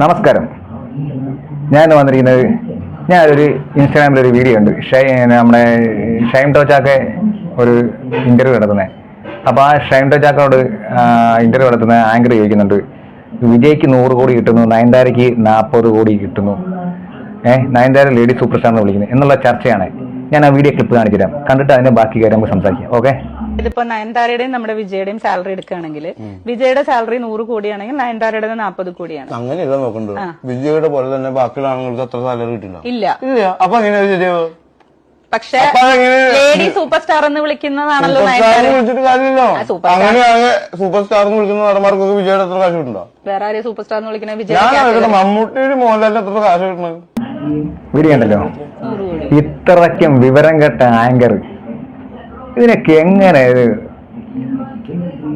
നമസ്കാരം. ഞാൻ വന്നിരിക്കുന്നത് ഞാനൊരു ഇൻസ്റ്റാഗ്രാമിൽ ഒരു വീഡിയോ ഉണ്ട്. ഷൈ നമ്മുടെ ഷൈം ടോച്ചാക്കെ ഒരു ഇന്റർവ്യൂ നടത്തുന്നത് അപ്പോൾ ആ ഷൈം ടോച്ചാക്കോട് ഇന്റർവ്യൂ നടത്തുന്ന ആങ്കർ ചോദിക്കുന്നുണ്ട് വിജയ്ക്ക് നൂറ് കോടി കിട്ടുന്നു നയൻതാരയ്ക്ക് നാൽപ്പത് കോടി കിട്ടുന്നു. ഏഹ് നയൻതാര ലേഡി സൂപ്പർ സ്റ്റാർ എന്ന് വിളിക്കുന്നത് എന്നുള്ള ചർച്ചയാണ്. ഞാൻ ആ വീഡിയോ ക്ലിപ്പ് കാണിച്ചു തരാം കണ്ടിട്ട് അതിന്റെ ബാക്കി കാര്യം നമുക്ക് സംസാരിക്കാം. ഓക്കെ ഇതിപ്പോ നയൻതാരയുടെയും നമ്മുടെ വിജയുടെയും സാലറി എടുക്കുകയാണെങ്കിൽ വിജയുടെ സാലറി നൂറ് കോടിയാണെങ്കിൽ നയൻതാരയുടെ നാൽപ്പത് കോടിയാണ്. അങ്ങനെയല്ല നോക്കണ്ടത്? വിജയുടെ പോലെ തന്നെ ബാക്കിയുള്ള ആണുങ്ങൾക്ക് അത്ര സാലറി കിട്ടില്ല. ഇല്ല. ഇല്ല. അപ്പൊ എങ്ങനെ ശരിയാവും പക്ഷെ ലേഡി സൂപ്പർ സ്റ്റാർ എന്ന് വിളിക്കുന്നതാണല്ലോ. അങ്ങനെയാണ് സൂപ്പർ സ്റ്റാർ എന്ന് വിളിക്കുന്ന നടന്മാർക്കൊക്കെ വിജയുടെ എത്ര കാശ് കിട്ടുണ്ടോ വേറെ ആരെയും സൂപ്പർ സ്റ്റാർ എന്ന് വിളിക്കുന്ന ഞാൻ വിജയ മമ്മൂട്ടിയുടെ മോഹൻലാലിന് എത്ര കാശ് കിട്ടണത്. വീഡിയോ ഉണ്ടല്ലോ കോടി. ഇത്രയ്ക്കും വിവരം കെട്ട ആങ്കർ. ഇതിനൊക്കെ എങ്ങനെ ഇത്?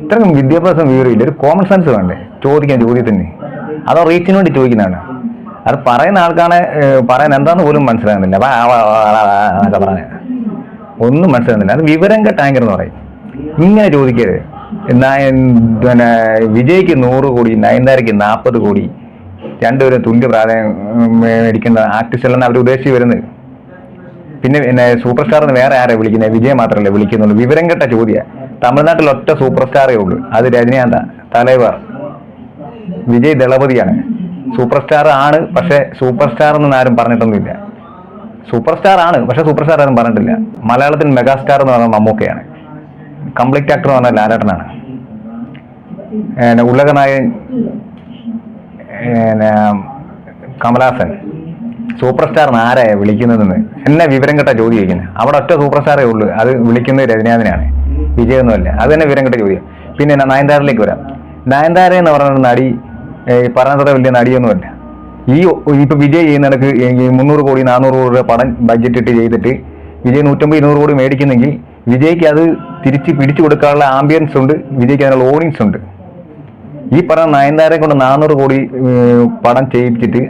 ഇത്രയും വിദ്യാഭ്യാസം വിവരമില്ല. ഒരു കോമൺ സെൻസ് വേണ്ടേ? ചോദിക്കാൻ ചോദ്യത്തിന്. അതോ റീച്ചിന് വേണ്ടി ചോദിക്കുന്നതാണ്. അത് പറയുന്ന ആൾക്കാണ് പറയാൻ എന്താന്ന് പോലും മനസ്സിലാകുന്നില്ല. എന്നൊക്കെ പറഞ്ഞ. ഒന്നും മനസ്സിലാകുന്നില്ല. അത് വിവരം കെട്ട എന്ന് പറയും. ഇങ്ങനെ ചോദിക്കരുത്. പിന്നെ വിജയ്ക്ക് നൂറ് കോടി നയൻതാരയ്ക്ക് നാൽപ്പത് കോടി. രണ്ടുപേരും തുല്യ പ്രാധാന്യം മേടിക്കേണ്ട ആർട്ടിസ്റ്റുകളെന്ന് അവർ ഉദ്ദേശിച്ച് വരുന്നത്. പിന്നെ പിന്നെ സൂപ്പർ സ്റ്റാർ വേറെ ആരെ വിളിക്കുന്നത് വിജയ് മാത്രമല്ലേ വിളിക്കുന്നുള്ളൂ. വിവരം കെട്ട ചോദ്യ. തമിഴ്നാട്ടിൽ ഒറ്റ സൂപ്പർ സ്റ്റാറേ ഉള്ളൂ. അത് രജനീകാന്ത തലൈവർ. വിജയ് ദളപതിയാണ്. സൂപ്പർ സ്റ്റാർ ആണ് പക്ഷേ സൂപ്പർ സ്റ്റാർ എന്ന് ആരും പറഞ്ഞിട്ടൊന്നുമില്ല. സൂപ്പർ സ്റ്റാർ ആണ് പക്ഷേ സൂപ്പർ സ്റ്റാർ ആരും പറഞ്ഞിട്ടില്ല. മലയാളത്തിൽ മെഗാസ്റ്റാർ എന്ന് പറഞ്ഞാൽ മമ്മൂക്കയാണ്. കംപ്ലീറ്റ് ആക്ടർ എന്ന് പറഞ്ഞാൽ ലാലേട്ടനാണ്. ഉള്ളകനായ കമലാസൻ. സൂപ്പർ സ്റ്റാർ ആരായ വിളിക്കുന്നതെന്ന്? എന്നെ വിവരം കെട്ട ചോദ്യം ചോദിക്കുന്നത് അവിടെ ഒറ്റ സൂപ്പർ സ്റ്റാറേ ഉള്ളൂ. അത് വിളിക്കുന്നത് രജനീകാന്തിനാണ്. വിജയൊന്നുമല്ല. അത് തന്നെ വിവരം കെട്ട ചോദ്യം. പിന്നെ നയൻതാരയിലേക്ക് വരാം. നയൻതാര എന്ന് പറഞ്ഞ നടി പറഞ്ഞത്ര വലിയ നടിയൊന്നുമല്ല. ഈ ഇപ്പൊ വിജയ് ചെയ്യുന്നിടക്ക് മുന്നൂറ് കോടി നാനൂറ് കോടി രൂപ പടം ബഡ്ജറ്റ് ഇട്ട് ചെയ്തിട്ട് വിജയ് നൂറ്റമ്പത് ഇരുന്നൂറ് കോടി മേടിക്കുന്നെങ്കിൽ വിജയ്ക്ക് അത് തിരിച്ച് പിടിച്ചു കൊടുക്കാനുള്ള ആംബിയൻസ് ഉണ്ട്. വിജയ്ക്ക് അതിനുള്ള ഓഡിയൻസ് ഉണ്ട്. ഈ പറഞ്ഞ നയൻതാരയെ കൊണ്ട് നാനൂറ് കോടി പടം ചെയ്യിപ്പിച്ചിട്ട്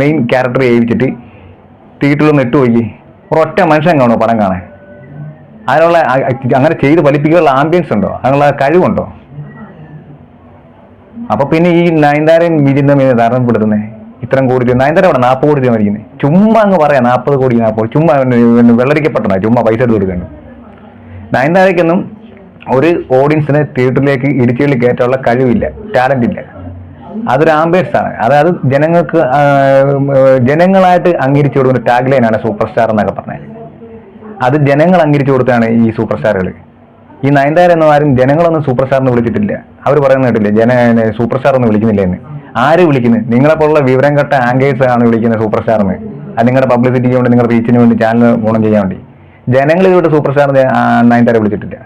മെയിൻ ക്യാരക്ടർ ഏൽപ്പിച്ചിട്ട് തിയേറ്ററിൽ ഇട്ട് പോയി ഒരൊറ്റ മനുഷ്യൻ കാണോ പടം കാണാൻ. അതിനുള്ള അങ്ങനെ ചെയ്ത് ഫലിപ്പിക്കാനുള്ള ആംബിയൻസ് ഉണ്ടോ? അതിനുള്ള കഴിവുണ്ടോ? അപ്പൊ പിന്നെ ഈ നയൻതാരൻ മീത് ധാരണപ്പെടുത്തുന്നേ ഇത്രയും കോടി രൂപ നയൻതാര അവിടെ നാൽപ്പത് കോടി രൂപ മരിക്കുന്നത് ചുമ്മാ അങ്ങ് പറയാം നാൽപ്പത് കോടി നാൽപ്പത് ചുമ്മാ വെള്ളരിക്കപ്പെട്ടണ ചുമ്മാ പൈസ എടുത്ത് കൊടുക്കുന്നു നയൻതാരയ്ക്കൊന്നും ഒരു ഓഡിയൻസിനെ തിയേറ്ററിലേക്ക് ഇടിച്ചുകളിൽ കയറ്റാനുള്ള കഴിവില്ല ടാലന്റ് ഇല്ല. അതൊരു ആംബിയൻസ് ആണ്. അതായത് ജനങ്ങൾക്ക് ജനങ്ങളായിട്ട് അംഗീകരിച്ചു കൊടുക്കുന്ന ടാഗ് ആണ് സൂപ്പർ സ്റ്റാർ എന്നൊക്കെ പറഞ്ഞത്. അത് ജനങ്ങൾ അംഗീകരിച്ചു കൊടുത്താണ് ഈ സൂപ്പർ സ്റ്റാറുകൾ ഈ നയൻതാര എന്നും ആരും ജനങ്ങളൊന്നും സൂപ്പർ സ്റ്റാർ എന്ന് വിളിച്ചിട്ടില്ല. അവർ പറയുന്ന കേട്ടില്ല? ജന സൂപ്പർ സ്റ്റാർ എന്ന് വിളിക്കുന്നില്ല എന്ന്. ആര് വിളിക്കുന്നത് നിങ്ങളെ പോലുള്ള വിവരം കെട്ട ആങ്കേഴ്സ് ആണ് വിളിക്കുന്നത് സൂപ്പർ സ്റ്റാർ എന്ന്. അത് നിങ്ങളുടെ പബ്ലിസിറ്റിക്ക് വേണ്ടി നിങ്ങളുടെ റീച്ചിന് വേണ്ടി ചാനൽ ഗുണം ചെയ്യാൻ വേണ്ടി. ജനങ്ങൾ ഇതുകൊണ്ട് സൂപ്പർ സ്റ്റാർ നയൻതാര വിളിച്ചിട്ടില്ല.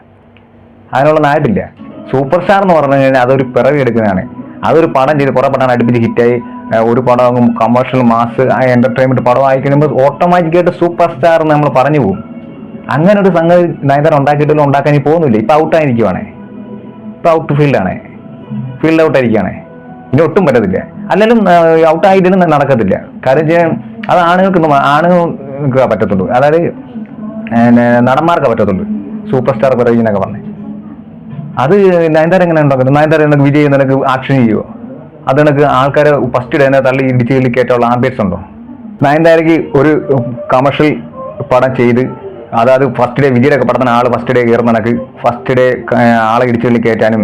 അതിനുള്ള നായിട്ടില്ല. സൂപ്പർ സ്റ്റാർ എന്ന് പറഞ്ഞു കഴിഞ്ഞാൽ അതൊരു പിറവി എടുക്കുന്നതാണ്. അതൊരു പടം ചെയ്ത് കുറെ പടം അടുപ്പിച്ച് ഹിറ്റായി. ഒരു പടം കമേഴ്ഷ്യൽ മാസ് എന്റർടൈൻമെന്റ് പടം ആയി കഴിയുമ്പോൾ ഓട്ടോമാറ്റിക്കായിട്ട് സൂപ്പർ സ്റ്റാർ എന്ന് നമ്മൾ പറഞ്ഞു പോകും. അങ്ങനെ ഒരു സംഗതി നയൻതാര ഉണ്ടാക്കിയിട്ടില്ല ഉണ്ടാക്കാൻ ഇനി പോകുന്നില്ല. ഇപ്പം ഔട്ടായിരിക്കുവാണേ ഇപ്പം ഔട്ട് ഫീൽഡാണേ ഫീൽഡ് ഔട്ട് ആയിരിക്കുകയാണേ ഇനി ഒട്ടും പറ്റത്തില്ല. അല്ലെങ്കിലും ഔട്ടായിട്ടും നടക്കത്തില്ല. കാര്യം അത് ആണുങ്ങൾക്ക് ആണുങ്ങൾക്ക് പറ്റത്തുള്ളൂ. അതായത് നടന്മാർക്ക് പറ്റത്തുള്ളൂ. സൂപ്പർ സ്റ്റാർ പറയുന്നൊക്കെ പറഞ്ഞേ അത് നയൻതാര എങ്ങനെ ഉണ്ടാക്കുന്നത്? നയൻതാര നിനക്ക് വിജയ് നിനക്ക് ആക്ഷൻ ചെയ്യുമോ അത് നിനക്ക് ആൾക്കാരെ ഫസ്റ്റ് ഡേ തള്ളി ഇടിച്ചുകളിൽ കയറ്റാനുള്ള ആംബിയൻസ് ഉണ്ടോ? നയൻതാരയ്ക്ക് ഒരു കമേഴ്ഷ്യൽ പടം ചെയ്ത് അതായത് ഫസ്റ്റ് ഡേ വിജയുടെ പടത്തിന് ആൾ ഫസ്റ്റ് ഡേ കയറുന്ന നിനക്ക് ഫസ്റ്റ് ഡേ ആളെ ഇടിച്ചുകളിൽ കയറ്റാനും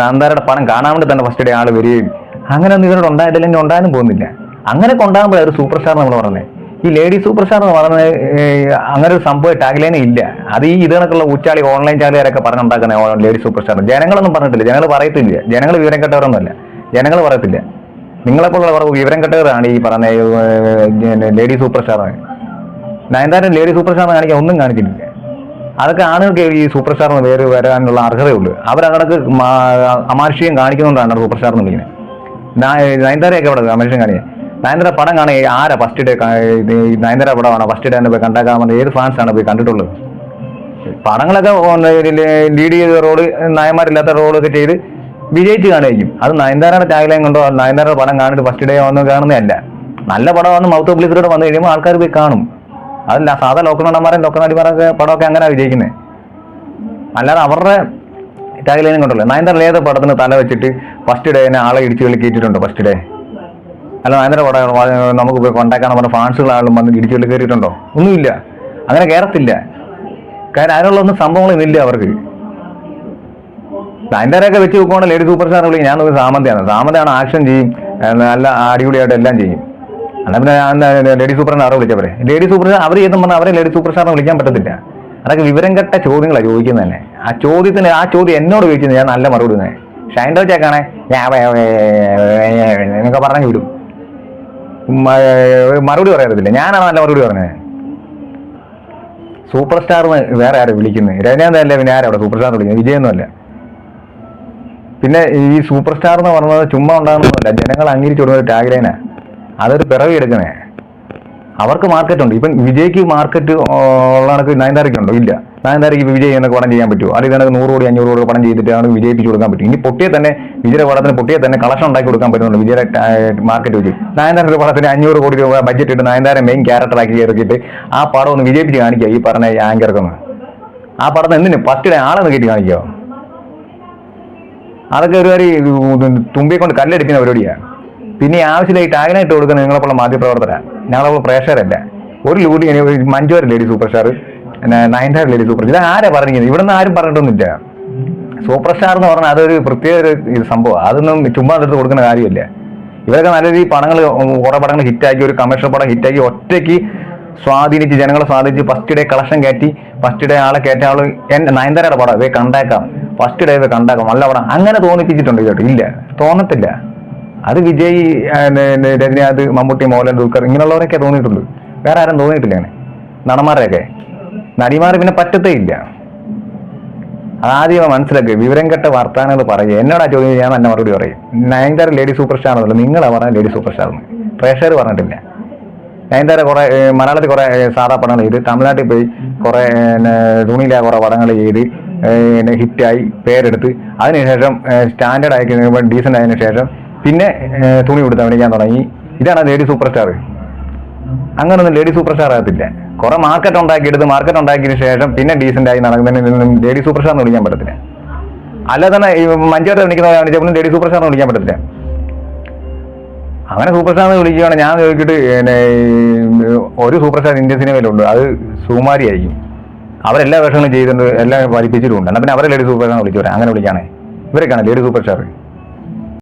നയൻതാരയുടെ പടം കാണാൻ വേണ്ടി തന്നെ ഫസ്റ്റ് ഡേ ആൾ വരികയും അങ്ങനെ ഒന്നും ഇവരോട് ഉണ്ടായിട്ടില്ല ഉണ്ടാകാനും പോകുന്നില്ല. അങ്ങനെ കൊണ്ടാകുമ്പോഴാണ് ഒരു സൂപ്പർ സ്റ്റാർ നമ്മൾ പറഞ്ഞത്. ഈ ലേഡി സൂപ്പർ സ്റ്റാർ എന്ന് പറയുന്നത് അങ്ങനെ ഒരു സംഭവം ടാഗ്ലൈനേ ഇല്ല. അത് ഈ ഇത് കണക്കുള്ള ഉച്ചാളി ഓൺലൈൻ ചാലുകാരൊക്കെ പറഞ്ഞുണ്ടാക്കുന്ന ലേഡി സൂപ്പർ സ്റ്റാർ. ജനങ്ങളൊന്നും പറഞ്ഞിട്ടില്ല. ജനങ്ങൾ പറയത്തില്ല. ജനങ്ങൾ വിവരം കെട്ടവരൊന്നുമല്ല. ജനങ്ങൾ പറയത്തില്ല. നിങ്ങളെപ്പോലുള്ള വിവരം കെട്ടവരാണ് ഈ പറഞ്ഞ ലേഡി സൂപ്പർ സ്റ്റാർ നയൻതാരൻ ലേഡി സൂപ്പർ സ്റ്റാർ കാണിക്കാൻ ഒന്നും കാണിച്ചിട്ടില്ല അതൊക്കെ ആണുങ്ങൾക്ക് ഈ സൂപ്പർ സ്റ്റാറിന് പേര് വരാനുള്ള അർഹതയുള്ളൂ അവരങ്ങടക്ക് അമാനുഷികം കാണിക്കുന്നുകൊണ്ടാണ് സൂപ്പർ സ്റ്റാർ എന്ന് വിളിക്കുന്നത്. നയൻതാരയൊക്കെ അവിടെ അമാനുഷ്യം കാണിക്കുക നയൻതാര പടം കാണുക ആരാ ഫസ്റ്റ് ഡേ നയൻതര പടമാണോ? ഫസ്റ്റ് ഡേ തന്നെ പോയി കണ്ടാക്കാൻ ഏത് ഫാൻസ് ആണ് പോയി കണ്ടിട്ടുള്ളത്? പടങ്ങളൊക്കെ ലീഡ് ചെയ്ത റോൾ നായന്മാരില്ലാത്ത റോളൊക്കെ ചെയ്ത് വിജയിച്ച് കാണുകയും അത് നയൻതാരയുടെ ടാഗ്ലൈൻ കൊണ്ടോ നയൻതാരയുടെ പടം കാണിട്ട് ഫസ്റ്റ് ഡേ വന്ന് കാണുന്നതല്ല. നല്ല പടം വന്ന് മൗത്ത് പബ്ലിസിറ്റിയോടെ വന്നു കഴിയുമ്പോൾ ആൾക്കാർ പോയി കാണും. അതല്ല സാധാ ലോക്കൽ നടന്മാരും ലോക്കൽ നടിമാരൊക്കെ പടമൊക്കെ അങ്ങനെ വിജയിക്കുന്നത് അല്ലാതെ അവരുടെ ടാഗ്ലൈനും കൊണ്ടല്ലോ. നയൻതാര ഏത് പടത്തിന് തല വെച്ചിട്ട് ഫസ്റ്റ് ഡേ തന്നെ ആളെ ഇടിച്ചു കളി കയറ്റിയിട്ടുണ്ടോ ഫസ്റ്റ് ഡേ അല്ല നയൻതാര പടം നമുക്ക് പോയി കോണ്ടാക്ട് പറഞ്ഞ ഫാൻസുകളാളും വന്ന് ഇടിച്ചുകൊണ്ട് കയറിയിട്ടുണ്ടോ ഒന്നുമില്ല അങ്ങനെ കയറത്തില്ല കാരണം അതിനുള്ള ഒന്നും സംഭവങ്ങളൊന്നുമില്ല അവർക്ക് നയൻതാരയൊക്കെ വെച്ച് നോക്കുവാണെങ്കിൽ ലേഡി സൂപ്പർ സ്റ്റാർ വിളിക്കും ഞാൻ നോക്കി സാമന്തയാണ് സാമന്തയാണ് ആക്ഷൻ ചെയ്യും നല്ല അടിപൊളിയായിട്ട് എല്ലാം ചെയ്യും എന്നാൽ പിന്നെ ഞാൻ ലേഡി സൂപ്പർ സ്റ്റാർ വിളിച്ചവരെ ലേഡി സൂപ്പർ സ്റ്റാർ അവർ ചെയ്തെന്ന് പറഞ്ഞാൽ അവരെ ലേഡി സൂപ്പർ സ്റ്റാറിനെ വിളിക്കാൻ പറ്റത്തില്ല അതൊക്കെ വിവരം കെട്ട ചോദ്യങ്ങളാണ് ചോദിക്കുന്നത് തന്നെ ആ ചോദ്യത്തിന് ആ ചോദ്യം എന്നോട് ചോദിക്കുന്നത് ഞാൻ നല്ല മറുപടി തന്നെ ഷൈൻഡോ ചേക്കാണേ ഞാൻ എന്നൊക്കെ പറഞ്ഞു വിടും മറുപടി പറയാറില്ല ഞാനാണ് നല്ല മറുപടി പറഞ്ഞത് സൂപ്പർ സ്റ്റാർ വേറെ ആരും വിളിക്കുന്നത് രജനീകാന്തല്ലേ പിന്നെ ആരാ അവിടെ സൂപ്പർ സ്റ്റാർ വിളിക്കുന്നത് വിജയൊന്നുമല്ല. പിന്നെ ഈ സൂപ്പർ സ്റ്റാർ എന്ന് പറഞ്ഞത് ചുമ്മാ ഉണ്ടാകുന്നതല്ല ജനങ്ങൾ അംഗീകരിച്ചു കൊടുക്കുന്ന ഒരു ടാഗ്ലൈനാ അതൊരു പിറവി എടുക്കണേ. അവർക്ക് മാർക്കറ്റ് ഉണ്ട്. ഇപ്പം വിജയ്ക്ക് മാർക്കറ്റ് ഉള്ള കണക്ക് നയൻതാരയ്ക്കുണ്ടോ? ഇല്ല. നയൻതാരയ്ക്ക് ഇപ്പോൾ വിജയ് എന്നൊക്കെ പടം ചെയ്യാൻ പറ്റുമോ? അല്ലെങ്കിൽ തന്നെ നൂറ് കോടി അഞ്ഞൂറ് കോടി പടം ചെയ്തിട്ടാണ് വിജയിപ്പിച്ച് കൊടുക്കാൻ പറ്റും ഇനി പൊട്ടിയെ തന്നെ വിജയുടെ പടത്തിന് പൊട്ടിയെ തന്നെ കളക്ഷൻ ഉണ്ടാക്കി കൊടുക്കാൻ പറ്റുന്നുണ്ട് വിജയുടെ മാർക്കറ്റ് വെച്ച്. നയൻതാര പടത്തിന് അഞ്ഞൂറ് കോടി രൂപ ബഡ്ജറ്റ് ഇട്ട് നയൻതാര മെയിൻ ക്യാരക്ടറാക്കി ഇറക്കിയിട്ട് ആ പടം ഒന്ന് വിജയിപ്പിച്ച് കാണിക്കുക ഈ പറഞ്ഞ ആങ്കർക്കൊന്ന്. ആ പടത്തിന് എന്തിന്? പത്തിടെ ആളെന്ന് കയറ്റി കാണിക്കുക അതൊക്കെ ഒരുപാട് തുമ്പിയെ കൊണ്ട് കല്ലെടുക്കുന്ന പരിപാടിയാണ് പിന്നെ ആവശ്യമായി ടാഗിനായിട്ട് കൊടുക്കുന്ന നിങ്ങളെപ്പോലുള്ള മാധ്യമപ്രവർത്തകരാണ് ഞങ്ങളെപ്പോലുള്ള പ്രേക്ഷകരല്ല. ഒരു ലൂടി മഞ്ജുവർ ഒരു superstar Nayanthara lady super ഇത് ആരാ പറഞ്ഞിരിക്കുന്നത്? ഇവിടെ നിന്ന് ആരും പറഞ്ഞിട്ടൊന്നുമില്ല. സൂപ്പർ സ്റ്റാർ എന്ന് പറഞ്ഞാൽ അതൊരു പ്രത്യേക ഒരു സംഭവം അതൊന്നും ചുമ്മാ എടുത്ത് കൊടുക്കുന്ന കാര്യമില്ല? ഇവരൊക്കെ നല്ല രീതിയിൽ പടങ്ങൾ കുറെ പടങ്ങൾ ഹിറ്റാക്കി ഒരു കമേഴ്ഷ്യൽ പടം ഹിറ്റാക്കി ഒറ്റയ്ക്ക് സ്വാധീനിച്ച് ജനങ്ങളെ സ്വാധീനിച്ച് ഫസ്റ്റ് ഡേ കളക്ഷൻ കയറ്റി ഫസ്റ്റ് ഡേ ആളെ കയറ്റ ആൾ എന്റെ നയൻതാരയുടെ പടം ഇവയെ കണ്ടേക്കാം. ഫസ്റ്റ് ഡേ ഇവ കണ്ടേക്കാം. നല്ല പടം. അങ്ങനെ തോന്നിപ്പിച്ചിട്ടുണ്ട് ഇതോട്ട് ഇല്ല. തോന്നത്തില്ല. അത് വിജയ് രജനീകാന്ത് മമ്മൂട്ടി മോഹൻലാൽ ദുൽഖർ ഇങ്ങനെയുള്ളവരൊക്കെ തോന്നിയിട്ടുള്ളൂ. വേറെ ആരും തോന്നിയിട്ടില്ല അങ്ങനെ. നടന്മാരെയൊക്കെ. നടിമാർ പിന്നെ പറ്റത്തേ ഇല്ല ആദ്യം മനസ്സിലാക്കുക വിവരം കെട്ട വർത്താനങ്ങൾ പറയുക. എന്നോടാ ചോദ്യം? ഞാൻ തന്നെ മറുപടി പറയും. നയൻതാര ലേഡി സൂപ്പർ സ്റ്റാർ എന്നല്ല നിങ്ങളാ പറഞ്ഞ ലേഡി സൂപ്പർ സ്റ്റാർ എന്ന് പ്രേക്ഷകർ പറഞ്ഞിട്ടില്ല. നയൻതാര കുറെ മലയാളത്തിൽ കുറെ സാധാ പടങ്ങൾ ചെയ്ത് തമിഴ്നാട്ടിൽ പോയി കുറെ തുണിയില കുറെ പടങ്ങൾ ചെയ്ത് ഹിറ്റായി പേരെടുത്ത്. അതിനുശേഷം സ്റ്റാൻഡേർഡ് ആയി ഡീസന്റ് ആയതിനു ശേഷം പിന്നെ തുണി കൊടുത്ത് അഭിനയിക്കാൻ തുടങ്ങി. ഇതാണ് ലേഡി സൂപ്പർ സ്റ്റാർ അങ്ങനൊന്നും ലേഡി സൂപ്പർ സ്റ്റാർ ആകത്തില്ല. കുറെ മാർക്കറ്റ് ഉണ്ടാക്കിയെടുത്ത് മാർക്കറ്റ് ഉണ്ടാക്കിയ ശേഷം പിന്നെ ഡീസെന്റ് ആയി നടക്കുന്നതിനൊന്നും ലേഡി സൂപ്പർ സ്റ്റാർ വിളിക്കാൻ പറ്റത്തില്ല. അല്ലാതെ തന്നെ ഈ വിളിക്കുന്നവരാണ് വിളിക്കുന്ന ലേഡി സൂപ്പർ സ്റ്റാർ വിളിക്കാൻ പറ്റത്തില്ല. അങ്ങനെ സൂപ്പർ സ്റ്റാർ എന്ന് വിളിക്കുകയാണ്. ഞാൻ പിന്നെ ഒരു സൂപ്പർ സ്റ്റാർ ഇന്ത്യൻ സിനിമയിലുണ്ട് അത് സുമാരി ആയിരിക്കും. അവരെല്ലാ വേഷങ്ങളും ചെയ്തിട്ടുണ്ട് എല്ലാം പഠിപ്പിച്ചിട്ടുണ്ട് എന്നാൽ പിന്നെ അവരെ ലേഡി സൂപ്പർ സ്റ്റാർ വിളിച്ചു വരാം അങ്ങനെ വിളിക്കുകയാണെ. ഇവരൊക്കെയാണ് ലേഡി സൂപ്പർ സ്റ്റാർ